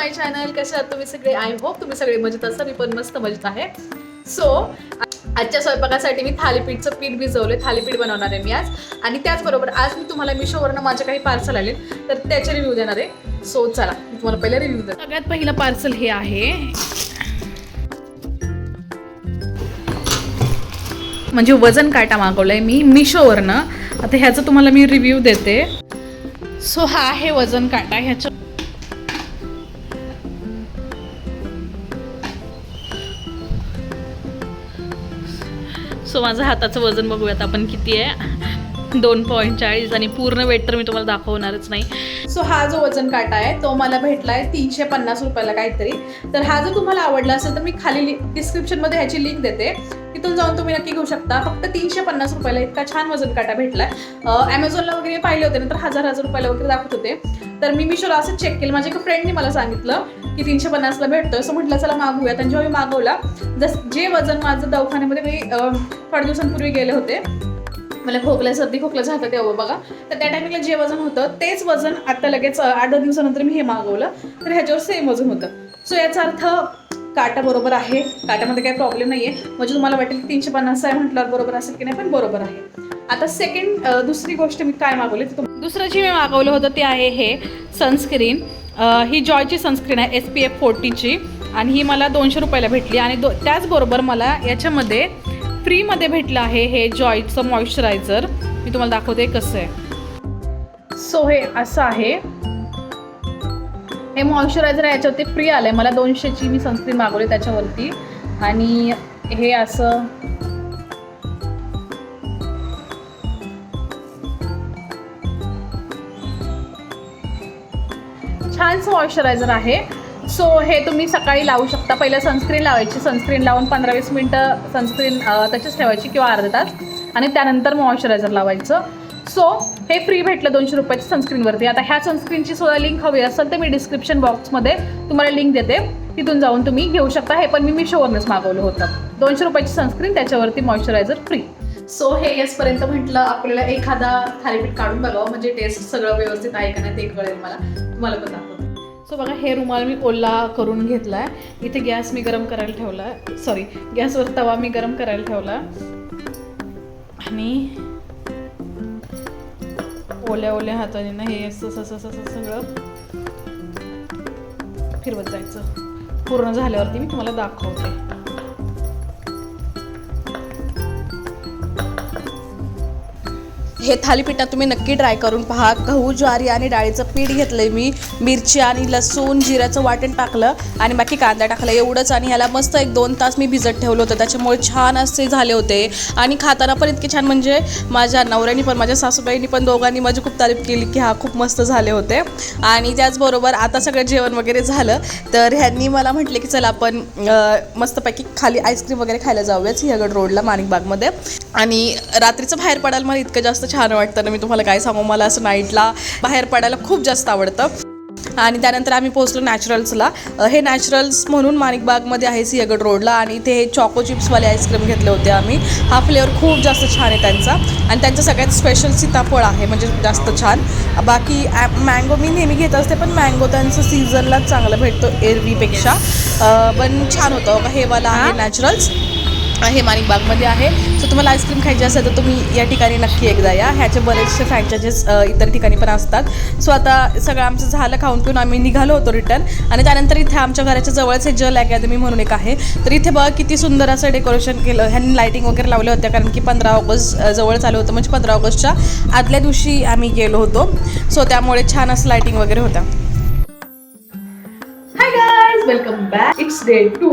माय channel कसे आहात तुम्ही सगळे? आय होप तुम्ही सगळे मजेत असा मी पण मस्त मजेत आहे. सो आजच्या स्वयंपाकासाठी मी थालीपीठचं पीठ भिजवलं थालीपीठ बनवणार आहे मी आज. आणि त्याचबरोबर आज मी तुम्हाला मिशोवरनं माझे काही पार्सल आले तर त्याचे रिव्ह्यू देणार आहे. सो चला मी तुम्हाला पहिला रिव्ह्यू देते. सगळ्यात पहिलं पार्सल हे आहे. म्हणजे वजन काटा मागवलाय मी मिशोवरनं. आता ह्याचं तुम्हाला मी रिव्ह्यू देते. सो हा आहे वजन काटा. ह्याच्या सो माझं हाताचं वजन बघूयात आपण किती आहे. दोन पॉईंट चाळीस आणि पूर्ण वेट तर मी तुम्हाला दाखवणारच नाही. सो हा जो वजन काटा आहे तो मला भेटला आहे तीनशे पन्नास रुपयाला काहीतरी. तर हा जर तुम्हाला आवडला असेल तर मी खाली डिस्क्रिप्शनमध्ये ह्याची लिंक देते. तिथून जाऊन तुम्ही नक्की घेऊ शकता. फक्त तीनशे पन्नास रुपयाला इतका छान वजन काटा भेटलाय ॲमेझॉनला वगैरे पाहिले होते नंतर हजार हजार रुपयाला वगैरे दाखवत होते. तर मी मिशोला असं चेक केलं. माझ्या एका फ्रेंडने मला सांगितलं की तीनशे पन्नासला भेटतं असं म्हटलं चला मागवूया आणि जेव्हा मी मागवला जस जे वजन माझं दवाखान्यामध्ये मी थोड्या दिवसांपूर्वी गेले होते मला खोकला सर्दी खोकला झालं तेव्हा बघा. तर त्या टायमिंगला जे वजन होतं तेच वजन आता लगेच आठ दहा दिवसानंतर मी हे मागवलं. तर ह्याच्यावर सेम वजन होतं. सो याचा अर्थ काटा बरोबर आहे. काट्यामध्ये काही प्रॉब्लेम नाही आहे म्हणजे तुम्हाला वाटेल तीनशे पन्नास आहे म्हटल्यावर बरोबर असेल की नाही पण बरोबर आहे. आता सेकंड दुसरी गोष्ट मी काय मागवली ते तुम- दुसरं जे मी मागवलं होतं ते आहे हे सनस्क्रीन ही जॉयची सनस्क्रीन आहे एस पी एफ फोर्टीची आणि ही मला दोनशे रुपयाला भेटली. आणि दो त्याचबरोबर मला याच्यामध्ये फ्रीमध्ये भेटलं आहे हे जॉयचं मॉइश्चरायझर मी तुम्हाला दाखवते कसं आहे. सो हे असं आहे. हे मॉइश्चरायझर याच्यावरती फ्री आलं आहे मला दोनशेची मी सनस्क्रीन मागवली त्याच्यावरती. आणि हे असं छानसं मॉइश्चरायझर आहे. सो हे तुम्ही सकाळी लावू शकता. पहिलं सनस्क्रीन लावायची. सनस्क्रीन लावून पंधरा वीस मिनटं सनस्क्रीन तशीच ठेवायची किंवा अर्धा तास. आणि त्यानंतर मॉइश्चरायझर लावायचं. सो हे फ्री भेटलं दोनशे रुपयाची सनस्क्रीनवरती आता ह्या सनस्क्रीनची सुद्धा लिंक हवी असेल तर मी डिस्क्रिप्शन बॉक्समध्ये तुम्हाला लिंक देते. तिथून जाऊन तुम्ही घेऊ शकता. हे पण मी मिशोवरनंच मागवलं होतं. दोनशे रुपयाची सनस्क्रीन त्याच्यावरती मॉइश्चरायझर फ्री सो हे येसपर्यंत म्हटलं आपल्याला एखादा थालीपीठ काढून बघावं. म्हणजे टेस्ट सगळं व्यवस्थित आहे का नाही ते कळेल मला. तुम्हाला पण दाखवते. सो बघा हे रुमाल मी ओला करून घेतला आहे इथे गॅस मी गरम करायला ठेवला आहे सॉरी गॅसवर तवा मी गरम करायला ठेवला आणि ओल्या ओल्या हाताने ना हे असं असं असं असं सगळं फिरवत जायचं. पूर्ण झाल्यावरती मी तुम्हाला दाखवते. हे थालीपीठात तुम्ही नक्की ट्राय करून पहा. गहू ज्वारी आणि डाळीचं पीठ घेतलं मी. मिरची आणि लसूण जिऱ्याचं वाटण टाकलं आणि बाकी कांदा टाकला. एवढंच आणि ह्याला मस्त एक दोन तास मी भिजत ठेवलं होतं. त्याच्यामुळे छान असे झाले होते. आणि खाताना पण इतके छान म्हणजे माझ्या नवऱ्यानी पण माझ्या सासूबाईंनी पण दोघांनी माझी खूप तारीफ केली की हा खूप मस्त झाले होते. आणि त्याचबरोबर आता सगळं जेवण वगैरे झालं. तर ह्यांनी मला म्हटले की चला आपण मस्तपैकी खाली आईस्क्रीम वगैरे खायला जाऊयाच सिंहगड रोडला माणिकबागमध्ये. आणि रात्रीचं बाहेर पडायला मला इतकं जास्त छान वाटतं ना मी तुम्हाला काय सांगू? मला असं नाईटला बाहेर पडायला खूप जास्त आवडतं. आणि त्यानंतर आम्ही पोहोचलो नॅचरल्सला हे नॅचरल्स म्हणून माणिकबागमध्ये आहे सिंहगड रोडला आणि ते हे चॉको चिप्सवाले आईस्क्रीम घेतले होते आम्ही. हा फ्लेवर खूप जास्त छान आहे त्यांचा. आणि त्यांचं सगळ्यात स्पेशल सीताफळ आहे म्हणजे जास्त छान. बाकी मँगो मी नेहमी घेत असते पण मँगो त्यांचं सीझनलाच चांगला भेटतो एरवीपेक्षा. पण छान होतं. हे वाला आहे नॅचरल्स हे माणिकबागमध्ये आहे. सो तुम्हाला आईस्क्रीम खायची असेल तर तुम्ही या ठिकाणी नक्की एकदा या. ह्याचे बरेचसे फ्रँचायजेस इतर ठिकाणी पण असतात. सो आता सगळं आमचं झालं खाऊन पिऊन आम्ही निघालो होतो रिटर्न आणि त्यानंतर इथे आमच्या घराच्या जवळच हे जल अकॅदमी म्हणून एक आहे. तर इथे बघा किती सुंदर असं डेकोरेशन केलं. ह्यांनी लाईटिंग वगैरे लावल्या होत्या कारण की पंधरा ऑगस्ट जवळ चालू होतं. म्हणजे पंधरा ऑगस्टच्या आदल्या दिवशी आम्ही गेलो होतो. सो त्यामुळे छान असं लाईटिंग वगैरे होत्या hi guys welcome back it's day two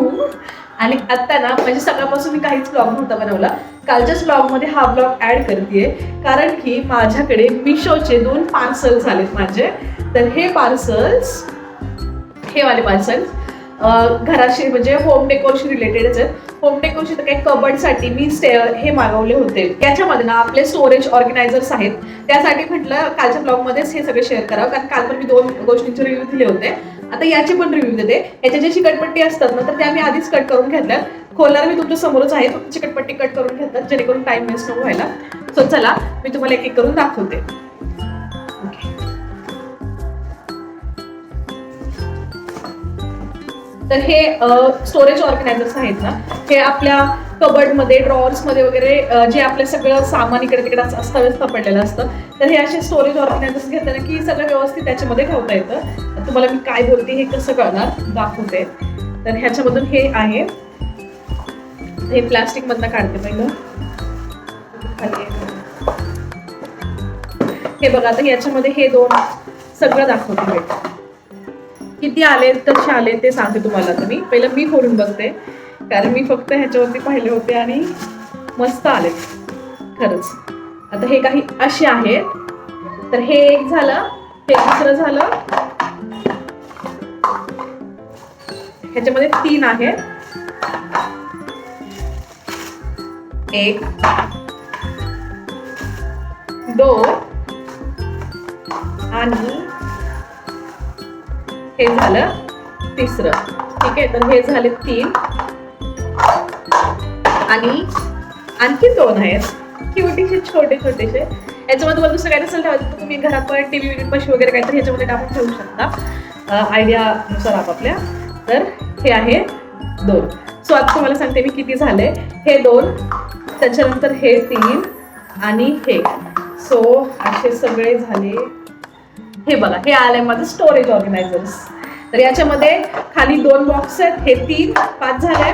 आणि आत्ता ना म्हणजे सकाळपासून मी काहीच ब्लॉग नव्हता बनवला. कालच्याच ब्लॉगमध्ये हा ब्लॉग ॲड करते कारण की माझ्याकडे मिशोचे दोन पार्सल्स आलेत माझे. तर हे पार्सल्स हे वाले पार्सल्स घराशी म्हणजे होम डेकोरशी रिलेटेडच आहेत. होम डेकोरशी तर काही कबडसाठी मी स्टे हे मागवले होते. त्याच्यामध्ये ना आपले स्टोरेज ऑर्गनायझर्स आहेत. त्यासाठी म्हटलं कालच्या ब्लॉगमध्येच हे सगळे शेअर करावं. कारण काल पण मी दोन गोष्टींचे रिव्ह्यू दिले होते. आता याचे पण रिव्ह्यू देते. याच्या जे चिकटपट्टी असतात ना तर त्या मी आधीच कट करून घेतल्या खोलणार मी तुमच्या समोरच आहे. फक्त चिकटपट्टी कट करून घेतात जेणेकरून टाइम वेस्ट नको व्हायला. सो चला मी तुम्हाला एक एक करून दाखवते. तर हे स्टोरेज ऑर्गनायझर्स आहेत ना हे आपल्या कबर्डमध्ये ड्रॉवर्समध्ये वगैरे जे आपलं सगळं सामान इकडे तिकडे अस्ताव्यस्त पडलेलं असतं तर हे असे स्टोरेज ऑर्गनायझर्स घेतलं की सगळं व्यवस्थित त्याच्यामध्ये ठेवता येतं. तुम्हाला मी काय बोलते हे कसं कळणार? दाखवते. तर ह्याच्यामधून हे आहे. हे प्लास्टिक मधनं काढते पहिलं. हे बघा आता याच्यामध्ये हे दोन सगळं दाखवते मी. किती आले कसे आले ते सांगते तुम्हाला आता मी. पहिलं मी फोडून बघते. कारण मी फक्त ह्याच्यावरती पाहिले होते आणि मस्त आले. खरंच. आता हे काही असे आहेत. तर हे एक झालं हे दुसरं झालं ह्याच्यामध्ये तीन आहेत. एक दोन आणि हे झालं तिसरं. ठीक आहे? तर हे झाले तीन. आणि आणखी दोन आहेत. क्युटीचे छोटे छोटेसे. याच्यामध्ये तुम्हाला दुसरं काय नसेल ठेवायचं तर तुम्ही घरात पण टी व्ही पशी वगैरे काहीतरी ह्याच्यामध्ये टाकून ठेवू शकता. आयडियानुसार आपापल्या. तर हे आहे दोन. सो आता तुम्हाला सांगते मी किती झाले. हे दोन त्याच्यानंतर हे तीन आणि हे. सो असे सगळे झाले. हे बघा हे आलंय माझं स्टोरेज ऑर्गनायझर्स तर याच्यामध्ये खाली दोन बॉक्स आहेत. हे तीन पाच झाले.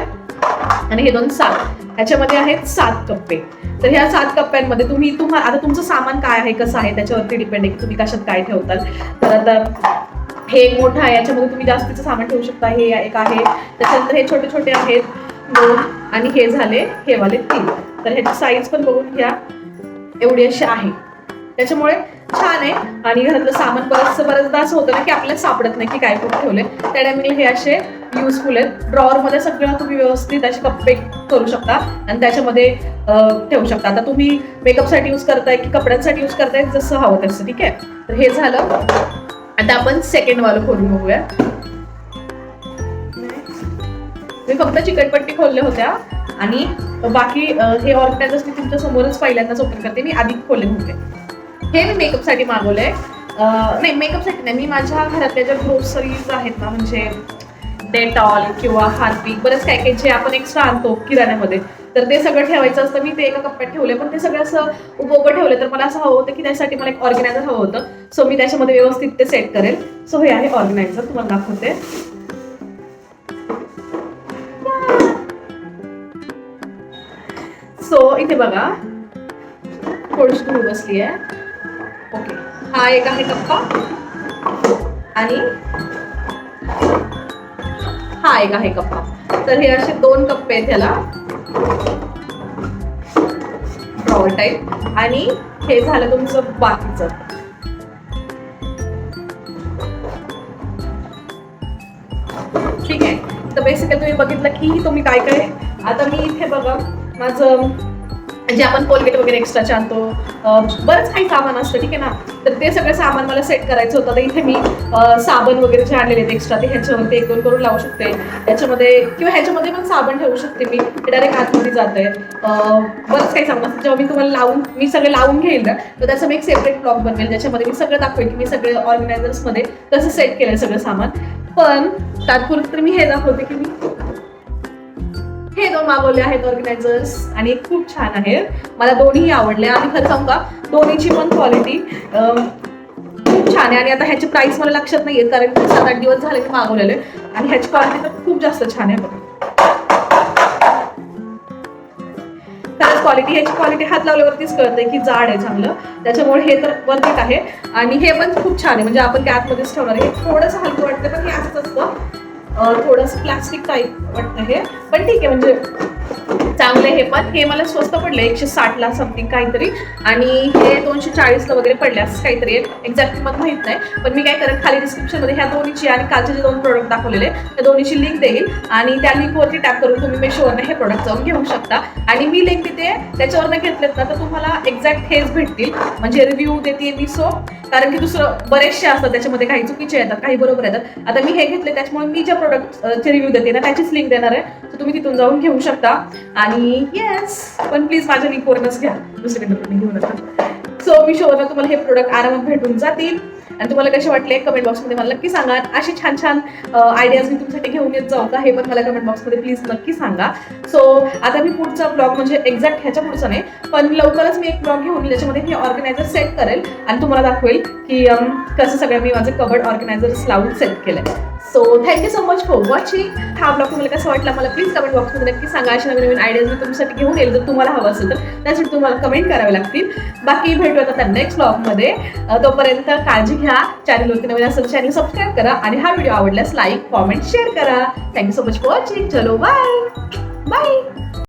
आणि हे दोन सात. ह्याच्यामध्ये आहेत सात कप्पे. तर ह्या सात कप्प्यांमध्ये तुम्ही तुम्हाला आता तुमचं सामान काय आहे कसं आहे त्याच्यावरती डिपेंड आहे की तुम्ही कशात काय ठेवताल. तर आता हे एक मोठं आहे याच्यामध्ये तुम्ही जास्तीचं सामान ठेवू शकता. हे एक आहे. त्याच्यानंतर हे छोटे छोटे आहेत दोन आणि हे झाले हे वाले तीन. तर ह्याची साईज पण बघून घ्या. एवढी अशी आहे. त्याच्यामुळे छान आहे. आणि घरातलं सामान बरंच बऱ्याचदा असं होतं ना की आपल्याला सापडत नाही की काय कुठे ठेवले त्या टायमिंगला हे असे युजफुल आहेत. ड्रॉवरमध्ये सगळं तुम्ही व्यवस्थित असे कप्पे करू शकता. आणि त्याच्यामध्ये ठेवू शकता. आता तुम्ही मेकअपसाठी यूज करताय की कपड्यांसाठी यूज करताय जसं हवं तसं. ठीक आहे? तर हे झालं. आता आपण सेकंड वालं खोलून बघूया. मी फक्त चिकटपट्टी खोलल्या होत्या. आणि बाकी हे ऑर्गनायझर्स मी तुमच्या समोरच पहिल्यांदाच ओपन करते. मी आधी खोलले होते हे मी मेकअपसाठी मागवलंय. नाही मेकअपसाठी नाही. मी माझ्या घरातल्या ज्या ग्रोसरीज आहेत ना म्हणजे डेटॉल किंवा हार्पिक बरंच काय काय जे आपण एक्स्ट्रा आणतो किराण्यामध्ये तर ते सगळं ठेवायचं असतं. मी ते एका कप्प्यात ठेवले पण ते सगळं असं उभं उभं ठेवले तर मला असं हवं होतं की त्यासाठी मला एक ऑर्गनायझर हवं होतं. सो मी त्याच्यामध्ये व्यवस्थित ते सेट करेल. सो हे आहे ऑर्गनायझर तुम्हाला दाखवते. सो इथे बघा. थोडीशी धूळ बसली आहे. ओके हा एक आहे कप्पा. आणि हा एक आहे कप्पा. तर हे असे दोन कप्पे आहेत ह्याला ड्रॉवर टाईप आणि हे झालं तुमचं बाकीचं. ठीक आहे. तर बेसिकली तुम्ही बघितलं की तुम्ही काय काय आता मी इथे बघा माझं जे आपण कोलगेट वगैरे एक्स्ट्राचे आणतो बरंच काही सामान असतं ठीक आहे ना? तर ते सगळं सामान मला सेट करायचं होतं. तर इथे मी साबण वगैरे जे आणलेले आहेत एक्स्ट्रा ते ह्याच्यामध्ये एक दोन करून लावू शकते. याच्यामध्ये किंवा ह्याच्यामध्ये पण साबण ठेवू शकते मी. ते डायरेक्ट आतमध्ये जात आहे बरंच काही सामान असतं. जेव्हा मी तुम्हाला लावून मी सगळं लावून घेईल ना तर त्याचा मी एक सेपरेट ब्लॉग बनवेल ज्याच्यामध्ये मी सगळं दाखवेल की मी सगळे ऑर्गनायझर्समध्ये तसं सेट केलं सगळं सामान. पण तात्पुरतं तर मी हे दाखवते की मी हे दोन मागवले आहेत ऑर्गनायझर्स आणि खूप छान आहेत. मला दोन्ही आवडले. आणि खरं सांगू का दोन्हीची पण क्वालिटी खूप छान आहे. आणि आता ह्याची प्राईस मला लक्षात नाही येत कारण की सात आठ दिवस झाले मी मागवलेले. आणि ह्याची क्वालिटी तर खूप जास्त छान आहे बघा. खरंच क्वालिटी ह्याची क्वालिटी हात लावल्यावरतीच कळतंय की जाड आहे चांगलं. त्याच्यामुळे हे तर वर्थित आहे. आणि हे पण खूप छान आहे. म्हणजे आपण ते ठेवणार आहे. हे थोडंसं हलकं वाटतं पण हे असंच असतं. थोडंसं प्लास्टिक टाईप वाटतं हे पण ठीक आहे म्हणजे चांगलं आहे हे पण. हे मला स्वस्त पडलं एकशे साठला समथिंग काहीतरी. आणि हे दोनशे चाळीसला वगैरे पडले असं काहीतरी आहे. एक्झॅक्ट मला माहीत नाही. पण मी काय करेन खाली डिस्क्रिप्शनमध्ये ह्या दोन्हीची आणि कालचे जे दोन प्रोडक्ट दाखवलेले त्या दोन्हीची लिंक देईल. आणि त्या लिंकवरती टॅप करून तुम्ही मेशोवरनं हे प्रोडक्ट जाऊन घेऊ शकता. आणि मी लिंक देते त्याच्यावरनं घेतलेत ना तर तुम्हाला एक्झॅक्ट हेच भेटतील. म्हणजे रिव्ह्यू देते मी सो कारण की दुसरं बरेचसे असतात त्याच्यामध्ये काही चुकीचे येतात काही बरोबर येतात. आता मी हे घेतले त्याच्यामुळे मी ज्या प्रोडक्टचे रिव्ह्यू देते ना त्याचीच लिंक देणार आहे. तर तुम्ही तिथून जाऊन घेऊ शकता. आणि येस पण प्लीज माझ्या लिंकवरूनच घ्या. दुसरीकडे तुम्ही घेऊ नका. सो मी शोधला तुम्हाला हे प्रोडक्ट आरामात भेटून जातील. आणि तुम्हाला कसे वाटले? कमेंट बॉक्समध्ये मला नक्की सांगा. अशी छान छान आयडियाज मी तुमच्यासाठी घेऊन येत जाऊ का? हे पण मला कमेंट बॉक्समध्ये प्लीज नक्की सांगा. सो आता मी पुढचा ब्लॉग म्हणजे एक्झॅक्ट ह्याच्या पुढचा नाही पण लवकरच मी एक ब्लॉग घेऊन येईल ज्याच्यामध्ये मी ऑर्गनायझर सेट करेल. आणि तुम्हाला दाखवेल की कसं सगळं मी माझं कबड ऑर्गनायझर्स लावून सेट केलंय. So thank you so much for watching हा ब्लॉग तुम्हाला कसं वाटला मला प्लीज कमेंट बॉक्समध्ये नक्की सांगा. अशा नवीन नवीन आयडियाज मी तुमच्यासाठी घेऊन येईल जर तुम्हाला हवं असेल तर. त्यासाठी तुम्हाला कमेंट करावे लागतील. बाकी भेटू आता नेक्स्ट ब्लॉगमध्ये तोपर्यंत काळजी घ्या. चॅनलवरती नवीन असेल चॅनल सबस्क्राईब करा. आणि हा व्हिडिओ आवडल्यास लाईक कॉमेंट शेअर करा. Thank you so much for watching चलो बाय बाय